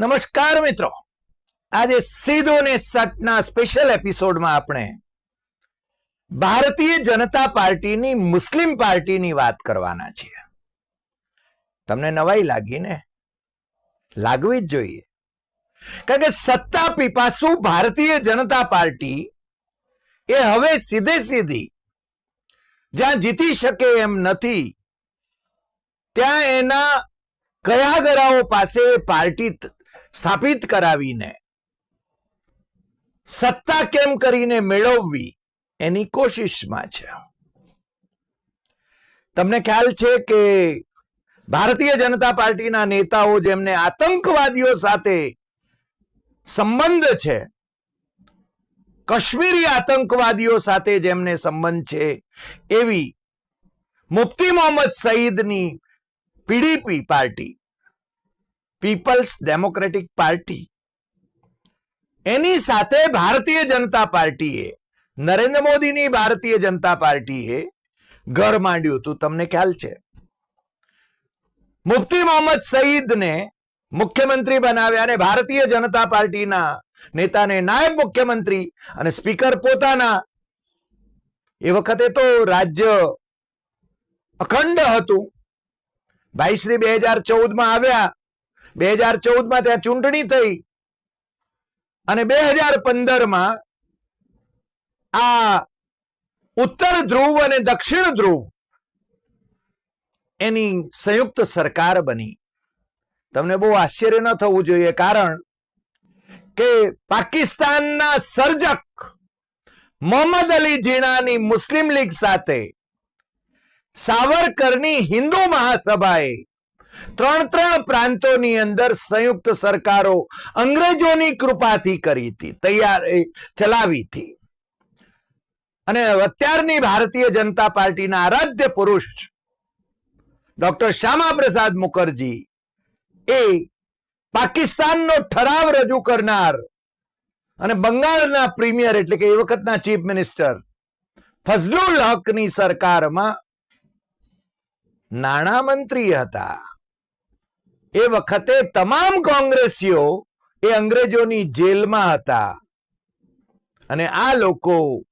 નમસ્કાર મિત્રો. આજે સીધો ને સટના સ્પેશિયલ એપિસોડમાં આપણે ભારતીય જનતા પાર્ટીની મુસ્લિમ પાર્ટીની વાત કરવાના છીએ. તમને નવાઈ લાગી ને લાગવી જ જોઈએ. કારણ કે સત્તા પીપાસુ ભારતીય જનતા પાર્ટી એ હવે સીધે સીધી જ્યાં જીતી શકે એમ નથી, ત્યાં એના કયા ગરાઓ પાસે પાર્ટી સ્થાપિત કરાવીને, સત્તા કેમ કરીને મેળવવી એની કોશિશમાં છે. તમને ખ્યાલ છે કે ભારતીય જનતા પાર્ટીના નેતાઓ જેમને આતંકવાદીઓ સાથે સંબંધ છે, કાશ્મીરી આતંકવાદીઓ સાથે જેમને સંબંધ છે, એવી Mufti Mohammad સઈદની PDP party people's democratic party. એની સાથે ભારતીય જનતા પાર્ટીએ, નરેન્દ્ર મોદીની ભારતીય જનતા પાર્ટીએ ઘર માંડ્યું હતું. તમને ખ્યાલ છે? મુફ્તી મોહમ્મદ સઈદને મુખ્યમંત્રી બનાવ્યા અને ભારતીય જનતા પાર્ટીના નેતાને નાયબ મુખ્યમંત્રી અને સ્પીકર પોતાના. એ વખતે તો રાજ્ય અખંડ હતું. ભાઈશ્રી બે હજાર ચૌદમાં આવ્યા. બે હજાર ચૌદમાં ત્યાં ચૂંટણી થઈ અને બે હજાર પંદરમાં આ ઉત્તર ધ્રુવ અને દક્ષિણ ધ્રુવ એની સંયુક્ત સરકાર બની. તમને બહુ આશ્ચર્ય ન થવું જોઈએ, કારણ કે પાકિસ્તાનના સર્જક મોહમ્મદ અલી જીણાની મુસ્લિમ લીગ સાથે સાવરકરની હિન્દુ મહાસભાએ ત્રણ ત્રણ પ્રાંતોની અંદર સંયુક્ત સરકારો અંગ્રેજોની કૃપાથી કરી હતી, તૈયાર ચલાવી હતી. અને અત્યારની ભારતીય જનતા પાર્ટીના આરાધ્ય પુરુષ ડોક્ટર શ્યામા પ્રસાદ મુખર્જી એ પાકિસ્તાનનો ઠરાવ રજૂ કરનાર અને બંગાળના પ્રીમિયર એટલે કે એ વખતના ચીફ મિનિસ્ટર ફઝલુલ હકની સરકારમાં નાણામંત્રી હતા. એ વખતે તમામ કોંગ્રેસીઓ એ અંગ્રેજોની જેલમાં હતા. અને આ લોકો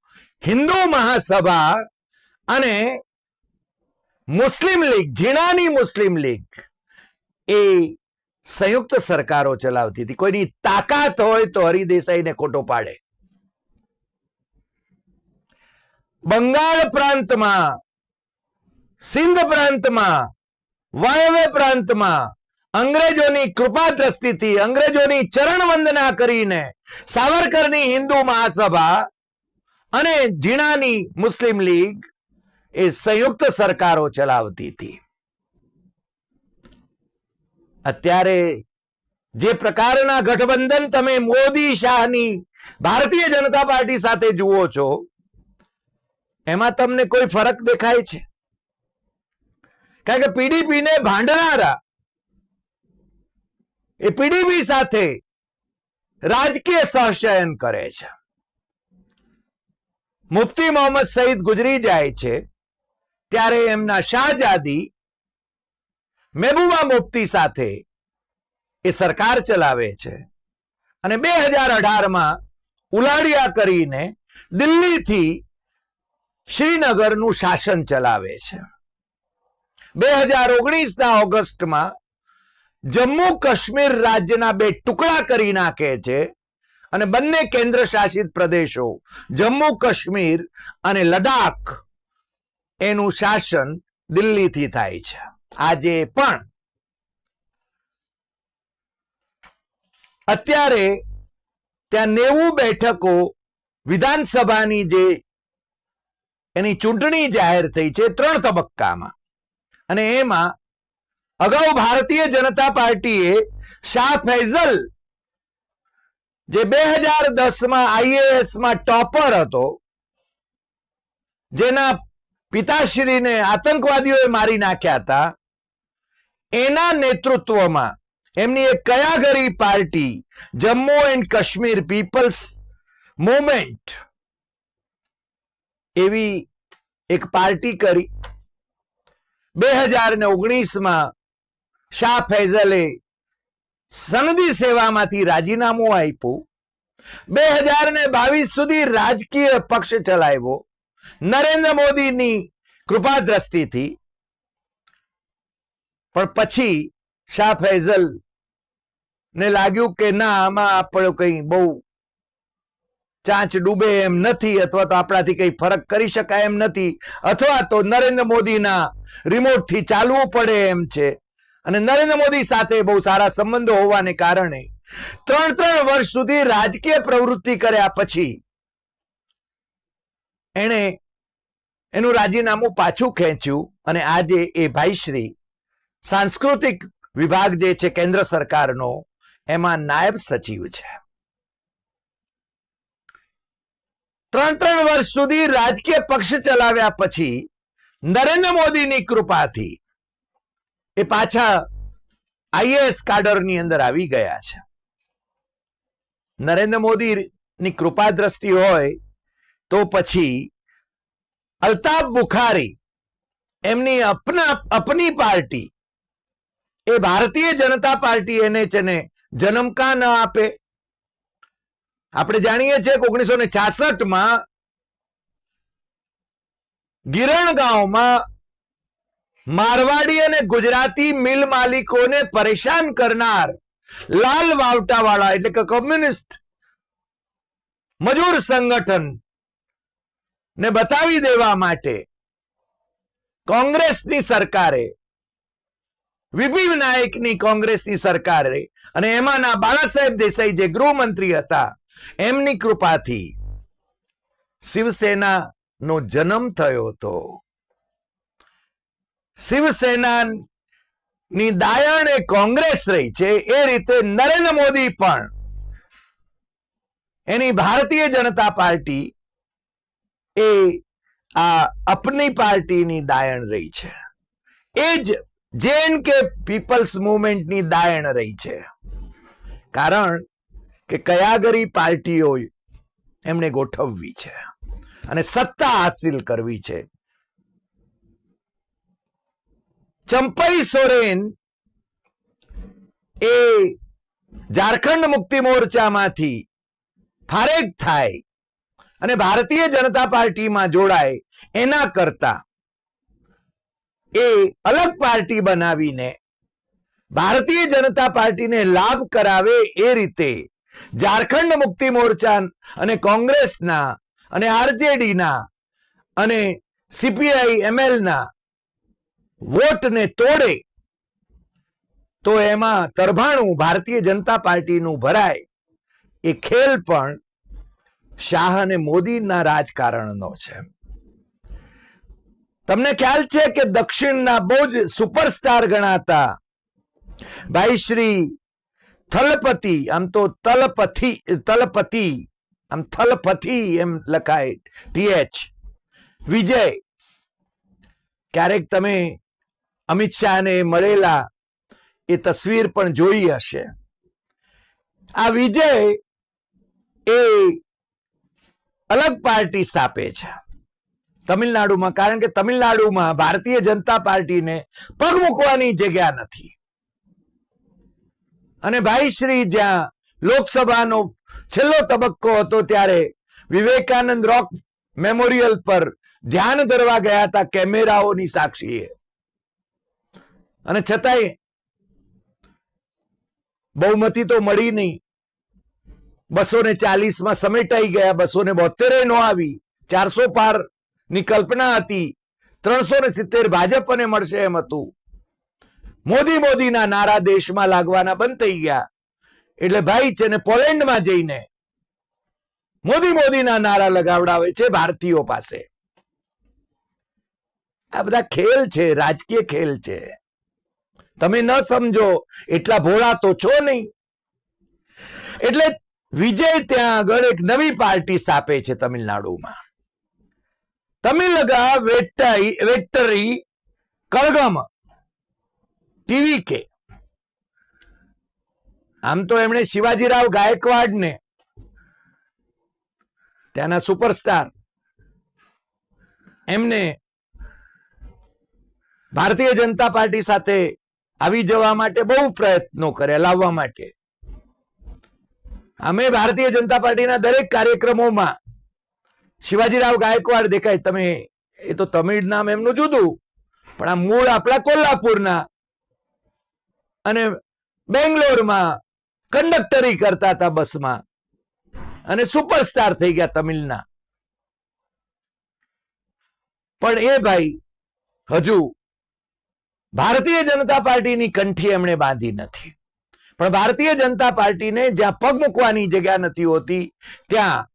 હિન્દુ મહાસભા અને મુસ્લિમ લીગ ઝીણાની મુસ્લિમ લીગ એ સંયુક્ત સરકારો ચલાવતી હતી. કોઈની તાકાત હોય તો હરિદેસાઈને ખોટો પાડે. બંગાળ પ્રાંતમાં, સિંધ પ્રાંતમાં વાયવ્ય પ્રાંતમાં અંગ્રેજોની કૃપા દ્રષ્ટિથી અંગ્રેજોની ચરણ વંદના કરીને સાવરકરની હિન્દુ મહાસભા અને ઝીણાની મુસ્લિમ લીગ એ સંયુક્ત સરકારો ચલાવતી હતી. અત્યારે જે પ્રકારના ગઠબંધન તમે મોદી શાહની ભારતીય જનતા પાર્ટી સાથે જુઓ છો, એમાં તમને કોઈ ફરક દેખાય છે? કારણ કે પીડીપી ને ભાંડનારા એ પીડીપી સાથે રાજકીય સહશયન કરે છે. મુફ્તી મોહમ્મદ સઈદ ગુજરી જાય છે, ત્યારે એમના શાહજાદી મહેબૂબા મુફ્તી સાથે એ સરકાર ચલાવે છે. અને બે હજાર અઢારમાં ઉલાડિયા કરીને દિલ્હીથી શ્રીનગરનું શાસન ચલાવે છે. બે હજાર ઓગણીસના ઓગસ્ટમાં જમ્મુ કાશ્મીર રાજ્યના બે ટુકડા કરી નાખે છે અને બંને કેન્દ્ર શાસિત પ્રદેશો જમ્મુ કાશ્મીર અને લડાખ એનું શાસન દિલ્હીથી થાય છે. આજે પણ અત્યારે ત્યાં નેવું બેઠકો વિધાનસભાની જે એની ચૂંટણી જાહેર થઈ છે ત્રણ તબક્કામાં. અને એમાં અગાઉ ભારતીય જનતા પાર્ટીએ શાહ ફૈઝલ, જે બે હજાર દસમાં આઈએએસમાં ટોપર હતો, જેના પિતાશ્રીને આતંકવાદીઓએ મારી નાખ્યા હતા, એના નેતૃત્વમાં એમની એક કયાગરી party, Jammu and Kashmir people's movement એવી એક પાર્ટી કરી. બે હજાર ને ઓગણીસમાં શાહ ફૈઝલે સનદી સેવામાંથી રાજીનામું આપ્યું. બે હજાર ને બાવીસ સુધી રાજકીય પક્ષ ચલાવ્યો. નરેન્દ્ર મોદીની કૃપા દ્રષ્ટિથી પણ પછી શાહ ફૈઝલ ને લાગ્યું કે ના, આમાં આપણે કઈ બહુ ચાંચ ડૂબે એમ નથી, અથવા તો આપણાથી કઈ ફરક કરી શકાય એમ નથી, અથવા તો નરેન્દ્ર મોદીના રિમોટથી ચાલવું પડે એમ છે. અને નરેન્દ્ર મોદી સાથે બહુ સારા સંબંધો હોવાને કારણે ત્રણ ત્રણ વર્ષ સુધી રાજકીય પ્રવૃત્તિ કર્યા પછી એણે એનું રાજીનામું પાછું ખેંચ્યું અને આજે એ ભાઈશ્રી સાંસ્કૃતિક વિભાગ જે છે કેન્દ્ર સરકારનો, એમાં નાયબ સચિવ છે. ત્રણ ત્રણ વર્ષ સુધી રાજકીય પક્ષ ચલાવ્યા પછી નરેન્દ્ર મોદીની કૃપાથી એ પાછા આઈએએસ કાડરની અંદર આવી ગયા છે. નરેન્દ્ર મોદીની કૃપા દ્રષ્ટિ હોય તો પછી અલ્તાફ બુખારી એમની અપના, અપની પાર્ટી એ ભારતીય જનતા પાર્ટી એને છે ને જન્મ કા ન આપે? આપણે જાણીએ છીએ કે ઓગણીસો ને છાસઠમાં ગિરણ ગાંવમાં મારવાડી અને ગુજરાતી મિલ માલિકોને પરેશાન કરનાર લાલ વાવટાવાળા, એટલે કે કમ્યુનિસ્ટ મજૂર સંગઠન ને બતાવી દેવા માટે કોંગ્રેસની સરકારે, વિપિન નાયકની કોંગ્રેસની સરકારે અને એમાંના બાળા સાહેબ દેસાઈ જે ગૃહમંત્રી હતા, એમની કૃપાથી શિવસેના નો જન્મ થયો હતો. શિવસેના ની દાયણ એ કોંગ્રેસ રહી છે. એ રીતે નરેન્દ્ર મોદી પણ એની ભારતીય જનતા પાર્ટી એ આ અપની પાર્ટીની દાયણ રહી છે. એ જ કે પીપલ્સ મુવમેન્ટની દાયણ રહી છે. કારણ કે કયાગરી પાર્ટીઓ એમણે ગોઠવવી છે અને સત્તા હાસિલ કરવી છે. ચંપઈ સોરેન એ ઝારખંડ મુક્તિ મોરચામાંથી ફારેક થાય અને ભારતીય જનતા પાર્ટીમાં જોડાય એના કરતા એ અલગ પાર્ટી બનાવીને ભારતીય જનતા પાર્ટીને લાભ કરાવે એ રીતે ઝારખંડ મુક્તિ મોરચા અને કોંગ્રેસના અને આરજેડીના અને સીપીઆઈ, એમએલના વોટને તોડે, તો એમાં તરભાણું ભારતીય જનતા પાર્ટીનું ભરાય. એ ખેલ પણ શાહ અને મોદીના રાજકારણનો છે. તમને ખ્યાલ છે કે દક્ષિણના બહુ જ સુપરસ્ટાર ગણાતા ભાઈ શ્રી થલપતિ, આમ તો તલપથી, તલપતિ, આમ થલપથી એમ લખાય ટીએચ વિજય. ક્યારેક તમે અમિત શાહને મળેલા એ તસવીર પણ જોઈ હશે. આ વિજય એ અલગ પાર્ટી સ્થાપે છે. તમિલનાડુમાં, કારણ કે તમિલનાડુમાં ભારતીય જનતા પાર્ટીને પગ મૂકવાની જગ્યા નથી. અને ભાઈ શ્રી જ્યાં લોકસભાનો છેલ્લો તબક્કો હતો ત્યારે વિવેકાનંદ રોક મેમોરિયલ પર ધ્યાન ધરવા ગયા હતા કેમેરાઓની સાક્ષીએ. અને છતાંય બહુમતી તો મળી નહીં. બસો ને ચાલીસમાં સમેટાઈ ગયા બસો ને બોતેરે નો આવી. ચારસો પારની કલ્પના હતી. ત્રણસો ને સિત્તેર ભાજપને મળશે એમ હતું. મોદી મોદીના નારા દેશમાં લાગવાના બંધ થઈ ગયા. એટલે ભાઈ છે ને પોલેન્ડમાં જઈને મોદી મોદીના નારા લગાવડાવે છે ભારતીયો પાસે. આ બધા ખેલ છે, રાજકીય ખેલ છે. તમે ન સમજો, એટલા ભોળા તો છો નહીં. એટલે વિજય ત્યાં આગળ એક નવી પાર્ટી સ્થાપે છે તમિલનાડુમાં. તમિલગા વેટાઈ, વેટરી, કળગમ ટીવી કે આમ તો એમણે શિવાજીરાવ ગાયકવાડને ત્યાંના સુપરસ્ટાર એમને ભારતીય જનતા પાર્ટી સાથે આવી જવા માટે બહુ પ્રયત્નો કર્યા, લાવવા માટે. અમે ભારતીય જનતા પાર્ટીના દરેક કાર્યક્રમોમાં શિવાજીરાવ ગાયકવાડ દેખાય. તમે, એ તો તમિળ નામ એમનું જુદું, પણ આ મૂળ આપણા કોલ્હાપુરના અને બેંગ્લોરમાં કંડક્ટરી કરતા હતા બસમાં. અને સુપરસ્ટાર થઈ ગયા તમિલના પણ એ ભાઈ, હજુ ભારતીય જનતા પાર્ટીની કંઠી એમણે બાંધી નથી. પણ ભારતીય જનતા પાર્ટીને જ્યાં પગ મૂકવાની જગ્યા નથી હોતી, ત્યાં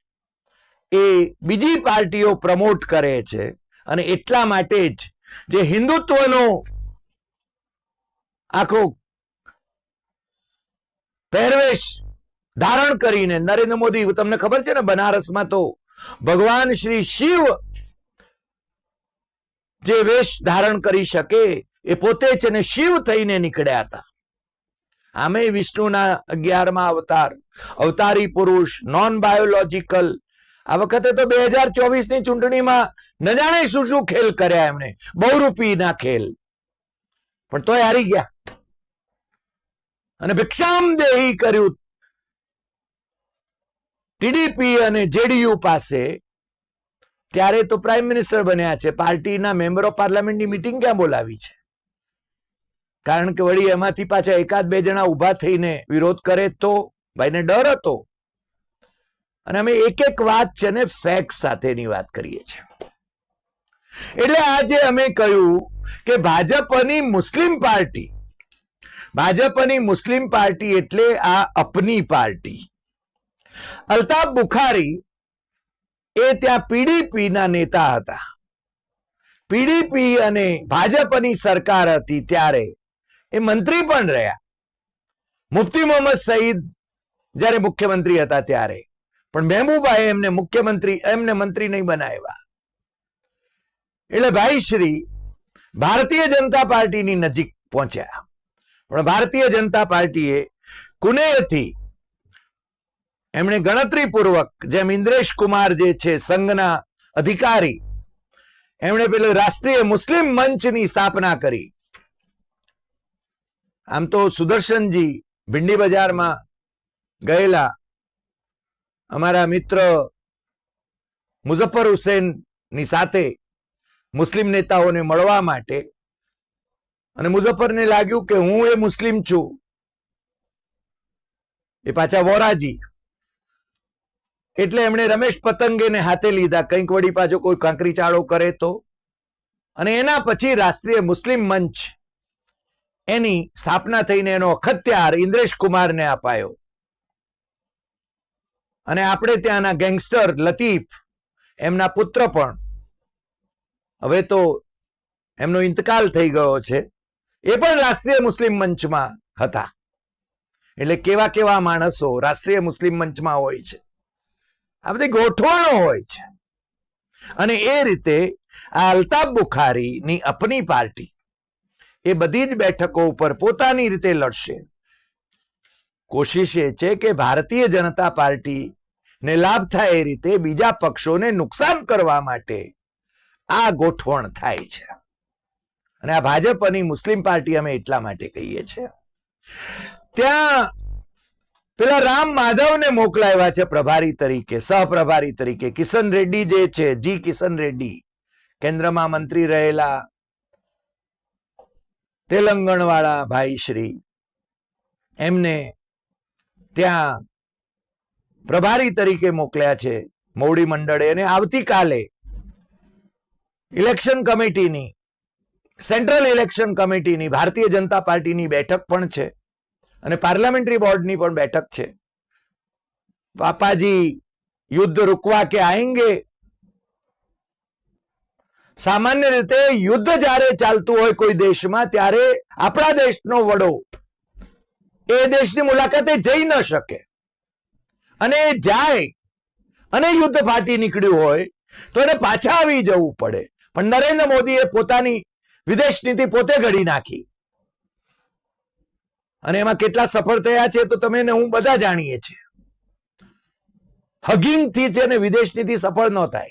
એ બીજી પાર્ટીઓ પ્રમોટ કરે છે અને એટલા માટે જ જે હિન્દુત્વનો આખો પહેરવેશ ધારણ કરીને નરેન્દ્ર મોદી, તમને ખબર છે ને બનારસમાં તો ભગવાન શ્રી શિવ જે વેશ ધારણ કરી શકે એ પોતે જ એને શિવ થઈને નીકળ્યા હતા. આમે વિષ્ણુના અગિયારમાં અવતાર, અવતારી પુરુષ નોન બાયોલોજિકલ આ વખતે તો બે હજાર ચોવીસની ચૂંટણીમાં ન જાણે શું શું ખેલ કર્યા એમણે? બહુરૂપીના ખેલ. પણ તોય હારી ગયા. અને ભિક્ષામ દેહી કર્યું ટીડીપી અને જેડીયુ પાસે ત્યારે તો પ્રાઇમ મિનિસ્ટર બન્યા છે. પાર્ટીના મેમ્બર ઓફ પાર્લામેન્ટની મિટિંગ ક્યાં બોલાવી છે? કારણ કે વળી એમાંથી પાછા એકાદ બે જણા ઊભા થઈને વિરોધ કરે તો ભાઈને ડર હતો. અને અમે એક એક વાત છે ને ફેક્ટ સાથેની વાત કરીએ છીએ. એટલે આજે અમે કહ્યું કે ભાજપની મુસ્લિમ પાર્ટી, ભાજપની મુસ્લિમ પાર્ટી એટલે આ અપની પાર્ટી. અલ્તાફ બુખારી એ ત્યાં પીડીપી ના નેતા હતા. પીડીપી અને ભાજપની સરકાર હતી ત્યારે એ મંત્રી પણ રહ્યા. મુફ્તી મોહમ્મદ સઈદ જ્યારે મુખ્યમંત્રી હતા ત્યારે. પણ મહેબૂબાએ એમને મુખ્યમંત્રી, એમને મંત્રી નહીં બનાવ્યા. એટલે ભાઈ શ્રી ભારતીય જનતા પાર્ટીની નજીક પહોંચ્યા. પણ ભારતીય જનતા પાર્ટીએ કુનેયથી એમણે ગણતરીપૂર્વક જેમ ઇન્દ્રેશ કુમાર જે છે સંઘના અધિકારી, એમણે પેલું રાષ્ટ્રીય મુસ્લિમ મંચની સ્થાપના કરી. આમ તો સુદર્શનજી ભીંડી બજારમાં ગયેલા. અમારા મિત્ર મુઝફ્ફર હુસેનની સાથે મુસ્લિમ નેતાઓને મળવા માટે અને મુઝફ્ફરને લાગ્યું કે હું એ મુસ્લિમ છું. એ પાછા વોરાજી. એટલે એમણે રમેશ પતંગેને હાથે લીધા. કંઈક વળી પાછો કોઈ કાંકરી ચાળો કરે તો? અને એના પછી રાષ્ટ્રીય મુસ્લિમ મંચ એની સ્થાપના થઈને એનો અખત્યાર ઇન્દ્રેશ કુમારને અપાયો. અને આપણે ત્યાંના ગેંગસ્ટર લતીફ, એમના પુત્ર પણ. હવે તો એમનો ઇંતકાલ થઈ ગયો છે. એ પણ રાષ્ટ્રીય મુસ્લિમ મંચમાં હતા. એટલે કેવા કેવા માણસો રાષ્ટ્રીય મુસ્લિમ મંચમાં હોય છે. આ બધી ગોઠવણો હોય છે. અને એ રીતે આ અલ્તાફ બુખારીની અપની પાર્ટી એ બધી જ બેઠકો ઉપર પોતાની રીતે લડશે. કોશિશ એ છે કે ભારતીય જનતા પાર્ટી ને લાભ થાય એ રીતે બીજા પક્ષોને નુકસાન કરવા માટે આ ગોઠવણ થાય છે. અને આ ભાજપ અને મુસ્લિમ પાર્ટી અમે એટલા માટે કહીએ છીએ. ત્યાં પેલા રામ માધવને મોકલાવ્યા છે પ્રભારી તરીકે, સહપ્રભારી તરીકે. કિશન રેડ્ડી જે છે, જી કિશન રેડ્ડી, કેન્દ્રમાં મંત્રી રહેલા તેલંગણ વાળા ભાઈ શ્રી. એમને ત્યાં પ્રભારી તરીકે મોકલ્યા છે મોવડી મંડળે અને આવતીકાલે ઇલેક્શન કમિટીની, સેન્ટ્રલ ઇલેક્શન કમિટીની, ભારતીય જનતા પાર્ટીની બેઠક પણ છે અને પાર્લામેન્ટરી બોર્ડની પણ બેઠક છે. પાપાજી યુદ્ધ રૂકવા કે આएंगे સામાન્ય રીતે યુદ્ધ જ્યારે ચાલતું હોય કોઈ દેશમાં, ત્યારે આપણા દેશનો વડો એ દેશની મુલાકાતે જઈ ન શકે. અને જાય અને યુદ્ધ ફાટી નીકળ્યું હોય, તો એને પાછા આવી જવું પડે. પણ નરેન્દ્ર મોદીએ પોતાની વિદેશ નીતિ પોતે ઘડી નાખી. અને એમાં કેટલા સફળ થયા છે તો તમે હું બધા જાણીએ છીએ. હગીંગથી છે ને વિદેશ નીતિ સફળ ન થાય.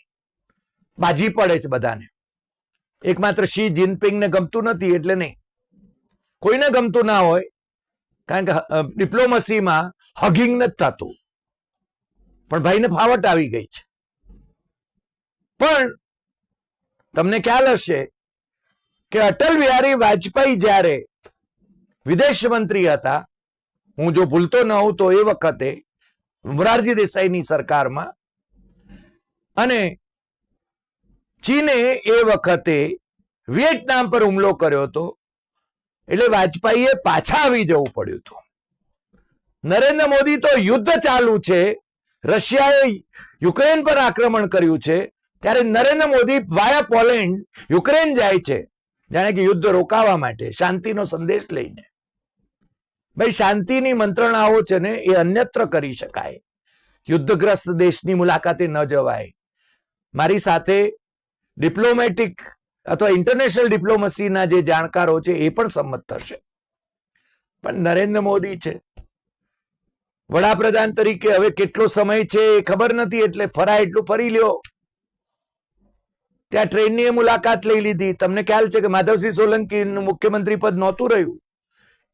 બાજી પડે છે બધાને. એકમાત્ર શી જિનપિંગને ગમતું નથી એટલે નહીં. કોઈને ગમતું ના હોય, કારણ કે ડિપ્લોમસીમાં હગિંગ નથી થતું. પણ ભાઈને ફાવટ આવી ગઈ છે. પણ તમને ખ્યાલ હશે કે અટલ બિહારી વાજપેયી જ્યારે વિદેશ મંત્રી હતા, હું જો ભૂલતો ન હોઉં તો એ વખતે મોરારજી દેસાઈની સરકારમાં અને ચીને એ વખતે વિયેટનામ પર હુમલો કર્યો હતો. એટલે વાજપેયીએ પાછા આવી જવું પડ્યું હતું. નરેન્દ્ર મોદી તો યુદ્ધ ચાલુ છે. રશિયાએ યુક્રેન પર આક્રમણ કર્યું છે. ત્યારે Narendra Modi via Poland Ukraine જાય છે. જાણે કે યુદ્ધ રોકાવા માટે, શાંતિનો સંદેશ લઈને. ભાઈ, શાંતિની મંત્રણાઓ છે ને એ અન્યત્ર કરી શકાય. યુદ્ધગ્રસ્ત દેશની મુલાકાતે ન જવાય. મારી સાથે ડિપ્લોમેટિક અથવા ઇન્ટરનેશનલ ડિપ્લોમસીના જે જાણકારો છે એ પણ સંમત થશે. પણ નરેન્દ્ર મોદી છે. વડાપ્રધાન તરીકે હવે કેટલો સમય છે એ ખબર નથી, એટલે ફરાય એટલું ફરી લ્યો. ત્યાં ટ્રેનની મુલાકાત લઈ લીધી. તમને ખ્યાલ છે કે માધવસિંહ સોલંકી મુખ્યમંત્રી પદ નહોતું રહ્યું.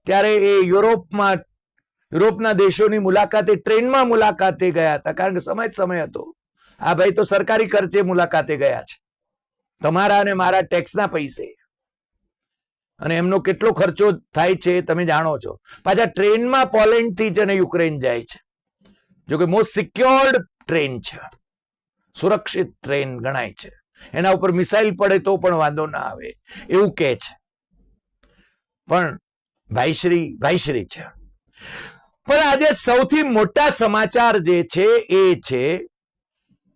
ત્યારે એ યુરોપમાં, યુરોપના દેશોની મુલાકાતે, ટ્રેનમાં મુલાકાતે ગયા હતા. કારણ કે સમય સમય હતો. આ ભાઈ તો સરકારી ખર્ચે મુલાકાતે ગયા છે. તમારા અને મારા ટેક્સના પૈસે. અને એમનો કેટલો ખર્ચો થાય છે તમે જાણો છો. પાછા ટ્રેનમાં પોલેન્ડથી જ અને યુક્રેન જાય છે. જો મોસ્ટ સિક્યોર્ડ ટ્રેન છે. સુરક્ષિત ટ્રેન ગણાય છે. એના ઉપર મિસાઇલ પડે તો પણ વાંધો ના આવે. એવું કે છે. પણ ભાઈશ્રી ભાઈશ્રી છે. પણ આજે સૌથી મોટા સમાચાર જે છે એ છે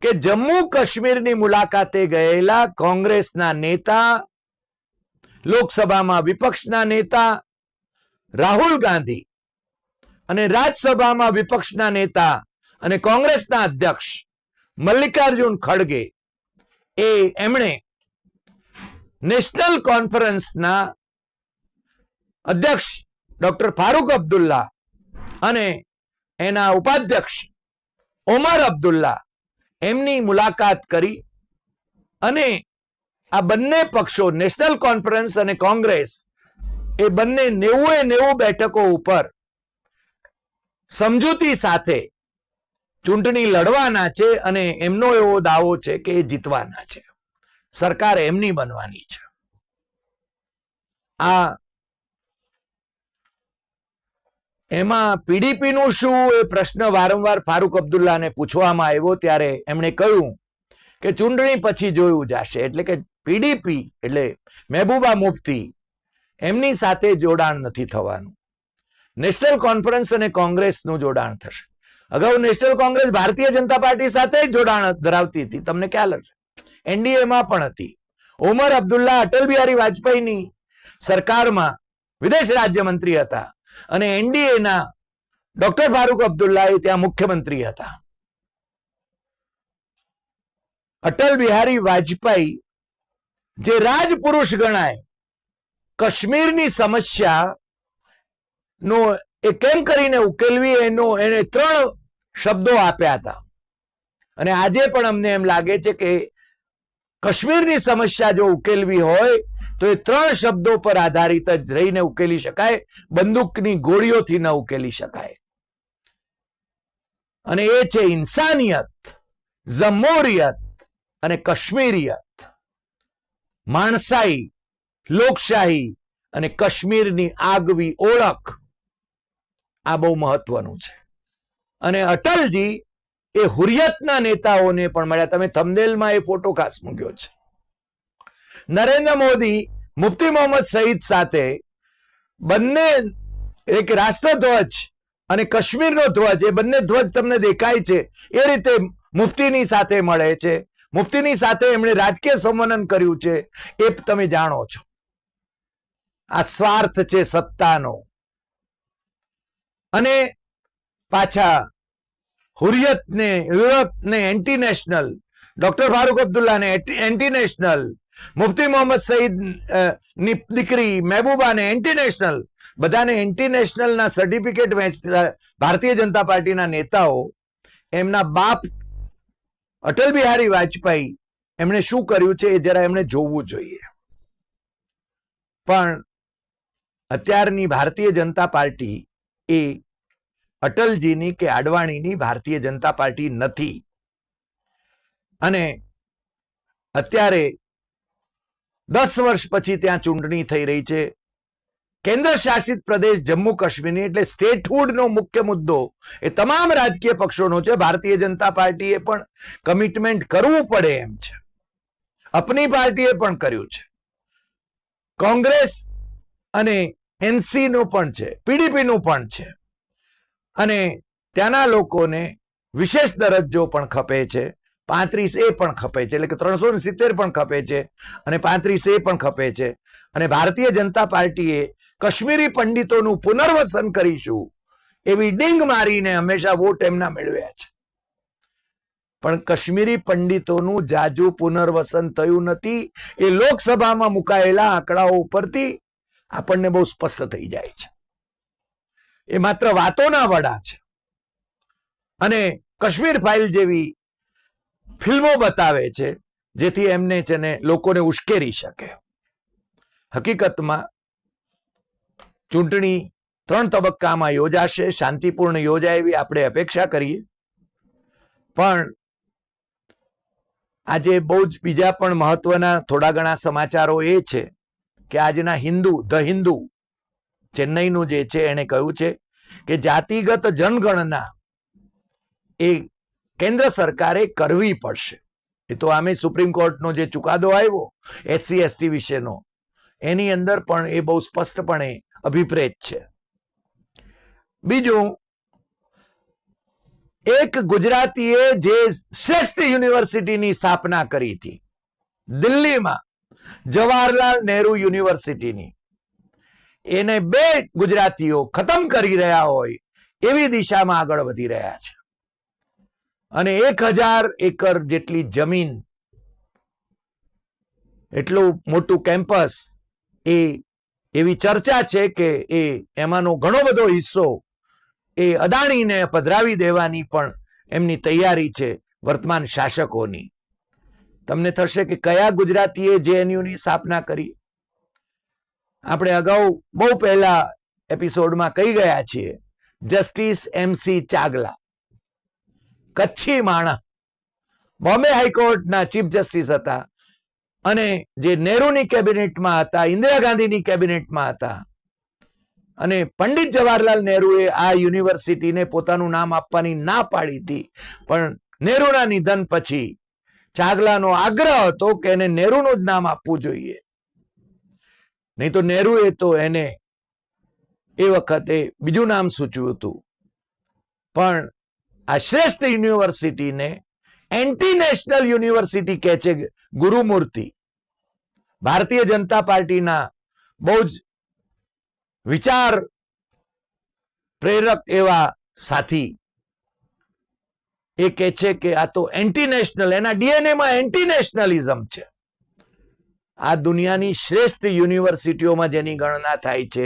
કે જમ્મુ કાશ્મીરની મુલાકાતે ગયેલા કોંગ્રેસના નેતા, લોકસભામાં વિપક્ષના નેતા, રાહુલ ગાંધી અને રાજ્યસભામાં વિપક્ષના નેતા અને કોંગ્રેસના અધ્યક્ષ મલ્લિકાર્જુન ખડગે એ એમણે નેશનલ કોન્ફરન્સના અધ્યક્ષ ડોક્ટર ફારૂક અબ્દુલ્લા અને એના ઉપાધ્યક્ષ ઓમર અબ્દુલ્લા એમની મુલાકાત કરી અને આ બંને પક્ષો, નેશનલ કોન્ફરન્સ અને કોંગ્રેસ, એ બંને નેવું એ નેવું બેઠકો ઉપર સમજૂતી સાથે ચૂંટણી લડવાના છે અને એમનો એવો દાવો છે કે એ જીતવાના છે. સરકાર એમની બનવાની છે. આ એમાં પીડીપીનું શું? એ પ્રશ્ન વારંવાર ફારૂક અબ્દુલ્લાને પૂછવામાં આવ્યો ત્યારે એમણે કહ્યું કે ચૂંટણી પછી જોયું જશે. એટલે કે પીડીપી એટલે મહેબૂબા મુફ્તી એમની સાથે જોડાણ નથી થવાનું. નેશનલ કોન્ફરન્સ અને કોંગ્રેસનું જોડાણ થશે. અગાઉ National Congress Bharatiya Janata party સાથે જોડાણ ધરાવતી હતી. તમને ખ્યાલ હશે. એનડીએમાં પણ હતી. ઓમર અબ્દુલ્લા, અટલ બિહારી વાજપેયીની સરકારમાં વિદેશ રાજ્યમંત્રી હતા. અને એનડીએના ડોક્ટર ફારૂક અબ્દુલ્લા એ ત્યાં મુખ્યમંત્રી હતા. અટલ બિહારી વાજપેયી જે રાજપુરુષ ગણાય, કાશ્મીરની સમસ્યા નો એ કેમ કરીને ઉકેલવી એનો એને ત્રણ શબ્દો આપ્યા હતા. અને આજે પણ અમને એમ લાગે છે કે કાશ્મીરની સમસ્યા જો ઉકેલવી હોય તો એ ત્રણ શબ્દો પર આધારિત જ રહીને ઉકેલી શકાય, બંદૂકની ગોળીઓથી ન ઉકેલી શકાય. અને એ છે ઇન્સાનિયત જમોરિયત અને કશ્મીરિયત. માણસાઈ, લોકશાહી અને કાશ્મીરની આગવી ઓળખ આ બહુ મહત્વનું છે. અને અટલજી એ હુરિયતના નેતાઓને પણ મળ્યા. તમે થમદેલમાં એ ફોટો ખાસ મૂક્યો છે. નરેન્દ્ર મોદી, મુફ્તી મોહમ્મદ સઈદ સાથે બંને એક રાષ્ટ્રધ્વજ અને કાશ્મીરનો ધ્વજ, એ બંને ધ્વજ તમને દેખાય છે, એ રીતે મુફ્તીની સાથે મળે છે. મુફ્તીની સાથે એમણે રાજકીય સંવનન કર્યું છે, એ તમે જાણો છો. આ સ્વાર્થ છે સત્તાનો. અને પાછા હુરિયતને, યુરોપને એન્ટી નેશનલ ડોક્ટર ફારૂક અબ્દુલ્લાને એન્ટી નેશનલ મુફ્તી મોહમ્મદ સઈદની દીકરી મહેબૂબાને એન્ટી નેશનલ બધાને એન્ટી ના સર્ટિફિકેટ વહેંચતા ભારતીય જનતા પાર્ટીના નેતાઓ, એમના બાપ અટલ બિહારી વાજપેયી, એમણે શું કર્યું છે એ જરા એમણે જોવું જોઈએ. પણ અત્યારની ભારતીય જનતા પાર્ટી એ અટલજીની કે આડવાણીની ભારતીય જનતા પાર્ટી નથી. અને અત્યારે દસ વર્ષ પછી ત્યાં ચૂંટણી થઈ રહી છે. કેન્દ્ર શાસિત પ્રદેશ જમ્મુ કાશ્મીરની એટલે સ્ટેટહુડનો મુખ્ય મુદ્દો એ તમામ રાજકીય પક્ષોનો છે. ભારતીય જનતા પાર્ટીએ પણ કમિટમેન્ટ કરવું પડે એમ છે. અપની પાર્ટીએ પણ કર્યું છે. કોંગ્રેસ અને એનસી નું પણ છે, પીડીપીનું પણ છે. અને ત્યાંના લોકોને વિશેષ દરજ્જો પણ ખપે છે. પાંત્રીસ એ પણ ખપે છે, એટલે કે ત્રણસો સિત્તેર પણ ખપે છે અને પાંત્રીસ એ પણ ખપે છે. અને ભારતીય જનતા પાર્ટીએ કાશ્મીરી પંડિતોનું પુનર્વસન કરીશું એવી ડીંગ મારીને હંમેશા વોટ એમના મેળવ્યા છે. પણ કાશ્મીરી પંડિતોનું જાજુ પુનર્વસન થયું નથી, એ લોકસભામાં મુકાયેલા આંકડાઓ ઉપરથી આપણને બહુ સ્પષ્ટ થઈ જાય છે. એ માત્ર વાતોના વડા છે. અને કાશ્મીર ફાઇલ જેવી ફિલ્મો બતાવે છે, જેથી એમને છે ને લોકોને ઉશ્કેરી શકે. હકીકતમાં, ચૂંટણી ત્રણ તબક્કામાં યોજાશે, શાંતિપૂર્ણ યોજાય એવી આપણે અપેક્ષા કરીએ. પણ, આજે બહુ જ બીજા પણ મહત્વના થોડા ઘણા સમાચારો એ છે કે આજના હિન્દુ, ધ હિન્દુ, ચેન્નઈનું જે છે, એણે કહ્યું છે કે જાતિગત જનગણના એ કેન્દ્ર સરકારે કરવી પડશે. એ તો આમે સુપ્રીમ કોર્ટનો જે ચુકાદો આવ્યો, એસસી, એસટી વિશેનો, એની અંદર પણ એ બહુ સ્પષ્ટપણે અભિપ્રેત છે. બીજું, એક ગુજરાતીએ જે શ્રેષ્ઠ યુનિવર્સિટીની સ્થાપના કરી હતી, દિલ્હીમાં જવાહરલાલ નહેરુ યુનિવર્સિટીની, એને બે ગુજરાતીઓ ખતમ કરી રહ્યા હોય, એવી દિશામાં આગળ વધી રહ્યા છે. અને એક હજાર એકર જેટલી જમીન, એટલું મોટું કેમ્પસ, એ એવી ચર્ચા છે કે એ એમાંનો ઘણો બધો હિસ્સો એ અદાણીને પધરાવી દેવાની પણ એમની તૈયારી છે વર્તમાન શાસકોની. તમને થશે કે કયા ગુજરાતીએ જેએનયુની સ્થાપના કરી? આપણે અગાઉ બહુ પહેલા એપિસોડમાં કહી ગયા છીએ, જસ્ટિસ એમસી ચાગલા. કચ્છી માણા. બોમ્બે હાઈકોર્ટના ચીફ જસ્ટિસ હતા અને જે નેહરુની કેબિનેટમાં હતા, ઇન્દિરા ગાંધીની કેબિનેટમાં હતા. અને પંડિત જવાહરલાલ નહેરુએ આ યુનિવર્સિટીને પોતાનું નામ આપવાની ના પાડી હતી. પણ નહેરુના નિધન પછી ચાગલાનો આગ્રહ હતો કે એને નહેરુનું જ નામ આપવું જોઈએ. નહીં તો નહેરુએ તો એને એ વખતે બીજું નામ સૂચ્યું હતું. પણ આ શ્રેષ્ઠ યુનિવર્સિટીને એન્ટી નેશનલ યુનિવર્સિટી કહે છે ગુરુમૂર્તિ. ભારતીય જનતા પાર્ટીના બહુ જ વિચાર પ્રેરક એવા સાથી એ કે છે કે આ તો એન્ટી નેશનલ એના ડીએનએમાં એન્ટી નેશનલિઝમ છે. આ દુનિયાની શ્રેષ્ઠ યુનિવર્સિટીઓમાં જેની ગણના થાય છે,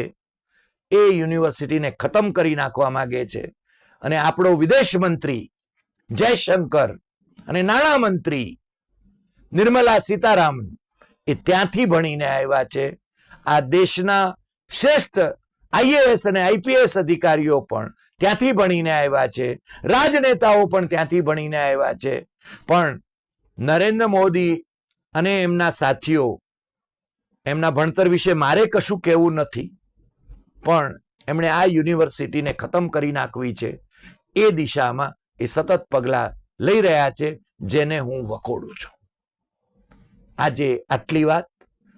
એ યુનિવર્સિટીને ખતમ કરી નાખવા માંગે છે. અને આપણો વિદેશ મંત્રી જયશંકર અને નાણામંત્રી નિર્મલા સીતારામન એ ત્યાંથી ભણીને આવ્યા છે. આ દેશના શ્રેષ્ઠ આઈએએસ અને આઈપીએસ અધિકારીઓ પણ ત્યાંથી ભણીને આવ્યા છે. રાજનેતાઓ પણ ત્યાંથી ભણીને આવ્યા છે. પણ નરેન્દ્ર મોદી અને એમના સાથીઓ, એમના ભણતર વિશે મારે કશું કહેવું નથી. પણ એમણે આ યુનિવર્સિટીને ખતમ કરી નાખવી છે. એ દિશામાં એ સતત પગલા લઈ રહ્યા છે, જેને હું વખોડું છું. આજે આટલી વાત.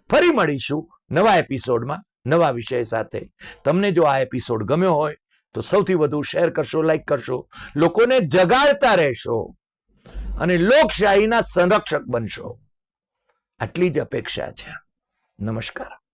ફરી મળીશું નવા એપિસોડમાં, નવા વિષય સાથે. તમને જો આ એપિસોડ ગમ્યો હોય, તો સૌથી વધુ શેર કરશો, લાઈક કરશો, લોકોને જગાડતા રહેશો અને લોકશાહીના સંરક્ષક બનશો. આટલી જ અપેક્ષા છે. નમસ્કાર.